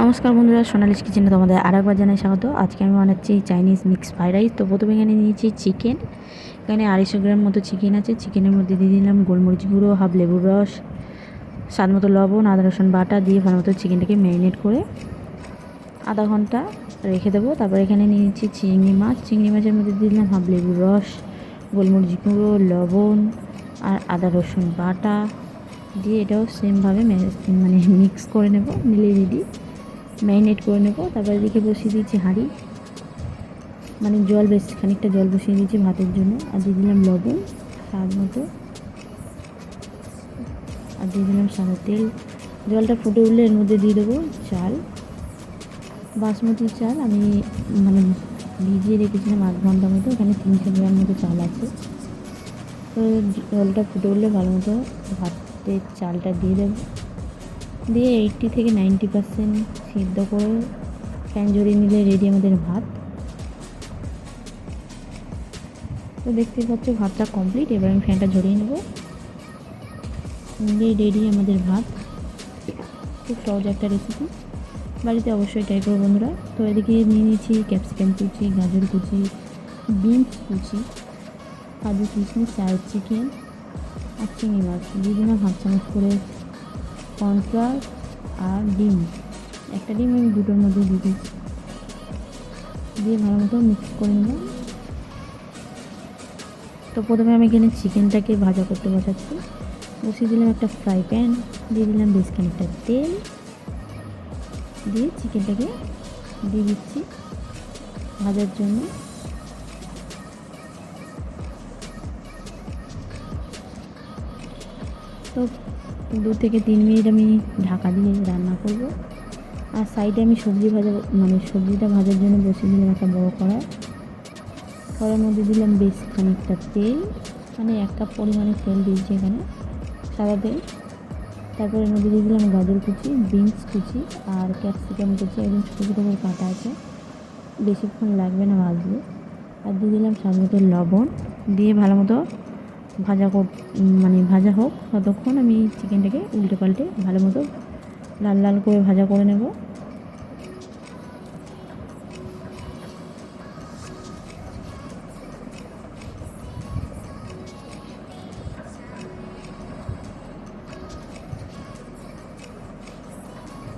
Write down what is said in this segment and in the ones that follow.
নমস্কার বন্ধুরা, সোনালিশ কিচেনে তোমাদের আর একবার জানাই স্বাগত। আজকে আমি বানাচ্ছি চাইনিজ মিক্স ফ্রাইড রাইস। তো প্রথমে এখানে নিয়েছি চিকেন। এখানে আড়াইশো গ্রাম মতো চিকেন আছে। চিকেনের মধ্যে দিয়ে দিলাম গোলমরিচ গুঁড়ো, হাফ লেবুর রস, স্বাদ মতো লবণ, আদা, রসুন বাটা দিয়ে ভালো মতো চিকেনটাকে ম্যারিনেট করে আধা ঘণ্টা রেখে দেবো। তারপর এখানে নিয়েছি চিংড়ি মাছ। চিংড়ি মাছের মধ্যে দিয়ে দিলাম হাফ লেবুর রস, গোলমরিচ গুঁড়ো, লবণ আর আদা, রসুন বাটা। দিয়ে এটাও সেমভাবে মানে মিক্স করে নেব, মিলিয়ে রেডি ম্যারিনেট করে নেব। তারপরে এদিকে বসিয়ে দিয়েছি হাঁড়ি। মানে জল বেশ, খানিকটা জল বসিয়ে দিয়েছি ভাতের জন্য। আর দিয়ে দিলাম লবণ, স্বাদ মতো। আর দিয়ে দিলাম সাদা তেল। জলটা ফুটে উঠলে এর মধ্যে দিয়ে দেবো চাল। বাসমতি চাল আমি মানে ভিজিয়ে রেখেছিলাম আধ ঘণ্টা মতো। এখানে তিনশো গ্রাম মতো চাল আছে। তো জলটা ফুটে উঠলে ভালো মতো ভাতের চালটা দিয়ে দেবো। দিয়ে এইটটি থেকে নাইনটি পার্সেন্ট সিদ্ধ করে ফ্যান জড়িয়ে নিলে রেডি আমাদের ভাত। তো দেখতে পাচ্ছ ভাতটা কমপ্লিট এবার আমি ফ্যানটা ঝরিয়ে নেব। নিয়ে রেডি আমাদের ভাত। খুব সহজ একটা রেসিপি বাড়িতে অবশ্যই ট্রাই করো বন্ধুরা। তো এদিকে নিয়ে নিয়েছি ক্যাপসিকাম কুচি, গাজর কুচি বিনস কুচি, কাজু কিশমিশ চার চিকেন আর চিংড়ি মাছ। দিলাম হাফ চামচ করে কর্নফ্লাওয়ার আর ডিম। একটা ডিম আমি দুটোর মধ্যে দিয়ে দিচ্ছি দিয়ে ভালো মতো মিক্স করে নিলাম তো প্রথমে আমি এখানে চিকেনটাকে ভাজা করতে বসাচ্ছি। বসিয়ে দিলাম একটা ফ্রাই প্যান দিয়ে দিলাম বেশ খানিকটা তেল। দিয়ে চিকেনটাকে দিয়ে দিচ্ছি ভাজার জন্য। তো দু থেকে তিন মিনিট আমি ঢাকা দিয়ে রান্না করব। আর সাইডে আমি সবজি ভাজা মানে সবজিটা ভাজার জন্য বসিয়ে দিলাম একটা বড়ো কড়াই। কড়ার মধ্যে দিলাম বেশ খানিকটা তেল মানে এক কাপ পরিমাণে তেল দিয়েছি এখানে, সাদা তেল। তারপরে মধ্যে দিয়ে দিলাম গাজর কুচি, বিনস কুচি আর ক্যাপসিকাম কুচি। একদম ছোটো ছোটো করে কাটা আছে। বেশিক্ষণ লাগবে না ভাজলে। আর দিয়ে দিলাম স্বাদ মতো লবণ। দিয়ে ভালো মতো ভাজা মানে ভাজা হোক, ততক্ষণ আমি চিকেনটাকে উল্টে পাল্টে ভালো মতো লাল লাল করে ভাজা করে নেব।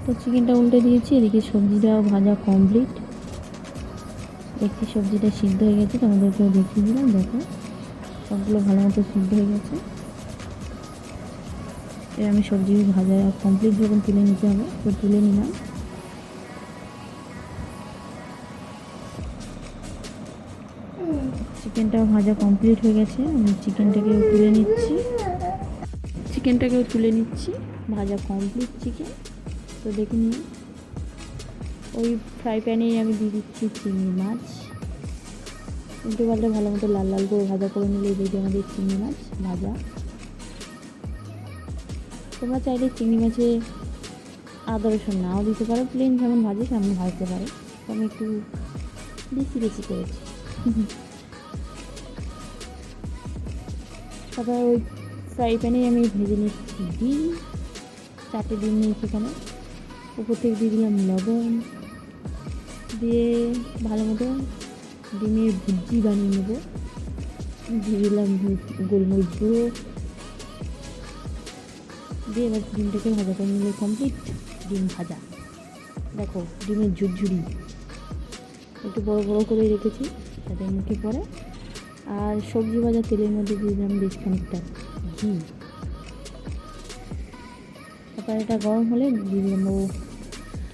তো চিকেনটা উল্টে দিয়েছি, এদিকে সবজিটাও ভাজা কমপ্লিট একটি সবজিটা সিদ্ধ হয়ে গেছে, তোমাদেরকেও দেখিয়ে দিলাম, দেখো। সবগুলো ভালো মতো সিদ্ধ হয়ে গেছে। এবার আমি সবজি ভাজা কমপ্লিট যখন তুলে নিতে হবে, তো তুলে নিলাম। চিকেনটাও ভাজা কমপ্লিট হয়ে গেছে, আমি চিকেনটাকেও তুলে নিচ্ছি। চিকেনটাকেও তুলে নিচ্ছি, ভাজা কমপ্লিট চিকেন তো দেখে নিন ওই ফ্রাই প্যানেই আমি দিয়ে দিচ্ছি চিংড়ি মাছ। উল্টো পাল্টে ভালো মতো লাল লাল করে ভাজা করে নিলে রেডি আমাদের চিংড়ি মাছ ভাজা। তোমরা চাইলে চিংড়ি মাছে আদা রসুন নাও দিতে পারো প্লেন যেমন ভাজে সেমন ভাজতে পারো। আমি একটু বেশি বেশি করেছি। তারপর ওই ফ্রাই প্যানেই আমি ভেজে নিচ্ছি ডিম, চারটে ডিম নিয়েছি এখানে। উপর থেকে দিয়ে দিলাম লবণ, দিয়ে ভালো মতো ডিমের ভুজি বানিয়ে নেব। দিয়ে দিলাম গোলমরিচ গুঁড়ো। দিয়ে এবার ডিমটাকে ভাজা করে নিলে কমপ্লিট ডিম ভাজা। দেখো, ডিমের ঝুরঝুরি। একটু বড় বড় করে রেখেছি যাতে মুখে পড়ে। আর সবজি ভাজা তেলের মধ্যে দিয়ে দিলাম বেশ খানিকটা ঘি। তারপর এটা গরম হলে দিয়ে দিলাম ও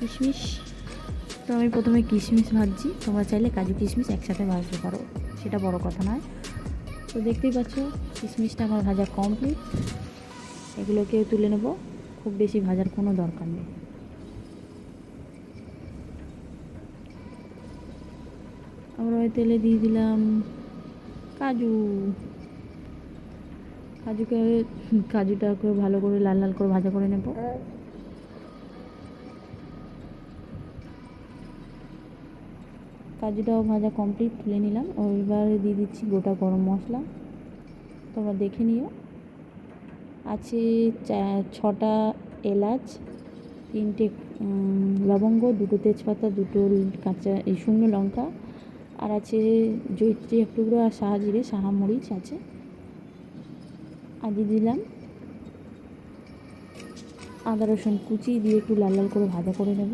কিশমিশ। তো আমি প্রথমে কিশমিশ ভাজছি। তোমরা চাইলে কাজু কিশমিশ একসাথে ভাজতে পারো। সেটা বড় কথা নয়। তো দেখতেই পাচ্ছ, কিশমিশটা আমার ভাজা কমপ্লিট এগুলোকেও তুলে নেব। খুব বেশি ভাজার কোনো দরকার নেই। আমরা ওই তেলে দিয়ে দিলাম কাজু। কাজুকে, কাজুটাকে ভালো করে লাল লাল করে ভাজা করে নেব। কাজুটাও ভাজা কমপ্লিট তুলে নিলাম। এবারে দিয়ে দিচ্ছি গোটা গরম মশলা। তোমরা দেখে নিও। আছে ছটা এলাচ, তিনটে লবঙ্গ, দুটো তেজপাতা, দুটো কাঁচা, এই শুকনো লঙ্কা, আর আছে জৈত্রী এক টুকরো আর সাহা জিরে, সাহা মরিচ আছে। আর দিয়ে দিলাম আদা রসুন কুচি দিয়ে একটু লাল লাল করে ভাজা করে নেব।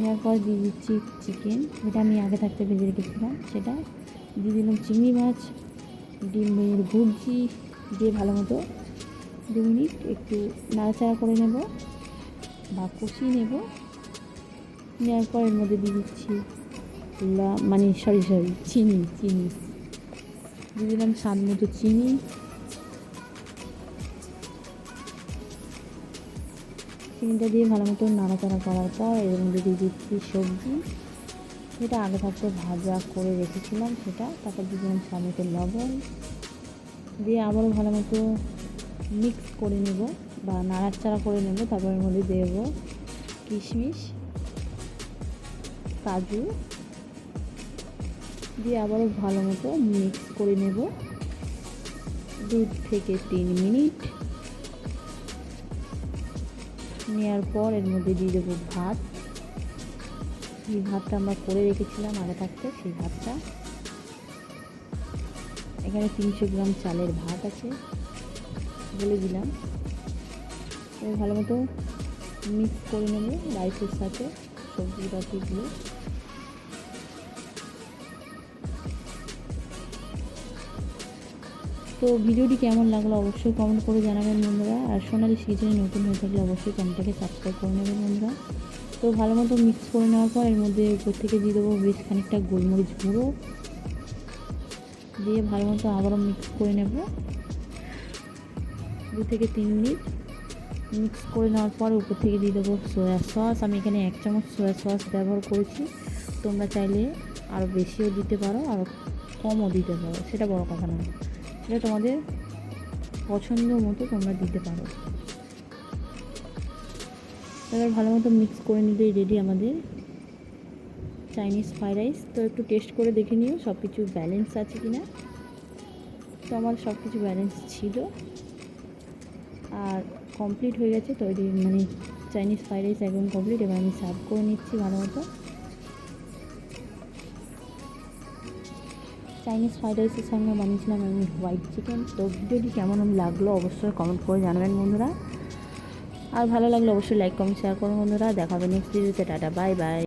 নেওয়ার পর দিয়ে দিচ্ছি চিকেন যেটা আমি আগে থাকতে ভেজে রেখেছিলাম, সেটা দিয়ে দিলাম চিংড়ি মাছ, ডিমের ভুজি দিয়ে ভালো মতো দু মিনিট একটু নাড়াচাড়া করে নেব বা কষিয়ে নেব। নেওয়ার পর এর মধ্যে দিয়ে দিচ্ছি মানে সরি সরি, চিনি চিনি। দিয়ে দিলাম স্বাদ মতো চিনি। চিনিটা দিয়ে ভালো মতো নাড়াচাড়া করার পর এবং দিয়ে দিচ্ছি সবজি। যেটা আগে থাকতে ভাজা করে রেখেছিলাম সেটা। তারপর দিলাম স্বাদ লবণ। দিয়ে আবারও ভালো মতো মিক্স করে নেব বা নাড়াচাড়া করে নেব। তারপর মধ্যে দেব কিশমিশ, কাজু। দিয়ে আবারও ভালো মতো মিক্স করে নেব। দু থেকে তিন মিনিট। নেওয়ার পর এর মধ্যে দিয়ে দেবো ভাত। এই ভাতটা আমরা করে রেখেছিলাম আগে থাকতে, সেই ভাতটা। এখানে তিনশো গ্রাম চালের ভাত আছে, বলে দিলাম। ভালো মতো মিক্স করে নেবে, রাইসের সাথে সবজি বাটিগুলো তো ভিডিওটি কেমন লাগল অবশ্যই কমেন্ট করে জানাবেন বন্ধুরা। আর সোনালি সিজনে নতুন হয়ে থাকলে অবশ্যই চ্যানেলটাকে সাবস্ক্রাইব করে নেবেন বন্ধুরা। তো ভালো মতো মিক্স করে নেওয়ার পর, এর মধ্যে উপর থেকে দিয়ে দেবো বেশ খানিকটা গোলমরিচ গুঁড়ো। দিয়ে ভালো মতো আবারও মিক্স করে নেব। দু থেকে তিন মিনিট মিক্স করে নেওয়ার পর উপর থেকে দিয়ে দেবো সয়া সস আমি এখানে এক চামচ সয়া সস ব্যবহার করেছি। তোমরা চাইলে আরও বেশিও দিতে পারো আর কমও দিতে পারো, সেটা বড় কথা নয়। সেটা তোমাদের পছন্দ মতো তোমরা দিতে পারো। এবার ভালো মতো মিক্স করে নিলেই রেডি আমাদের চাইনিজ ফ্রাইড রাইস তো একটু টেস্ট করে দেখে নিও সব কিছু ব্যালেন্স আছে কি না তো আমার সব কিছু ব্যালেন্স ছিল। আর কমপ্লিট হয়ে গেছে তৈরি মানে চাইনিজ ফ্রাইড রাইস একদম কমপ্লিট এবার আমি সার্ভ করে নিচ্ছি ভালো মতো। চাইনিজ ফ্রাইড রাইসের সঙ্গে বানিয়েছিলাম আমি হোয়াইট চিকেন তো ভিডিওটি কেমন লাগল অবশ্যই কমেন্ট করে জানাবেন বন্ধুরা। আর ভালো লাগলে অবশ্যই লাইক কমেন্ট শেয়ার করুন বন্ধুরা। দেখাবেন হবে নেক্সট ভিডিওতে টাটা বাই বাই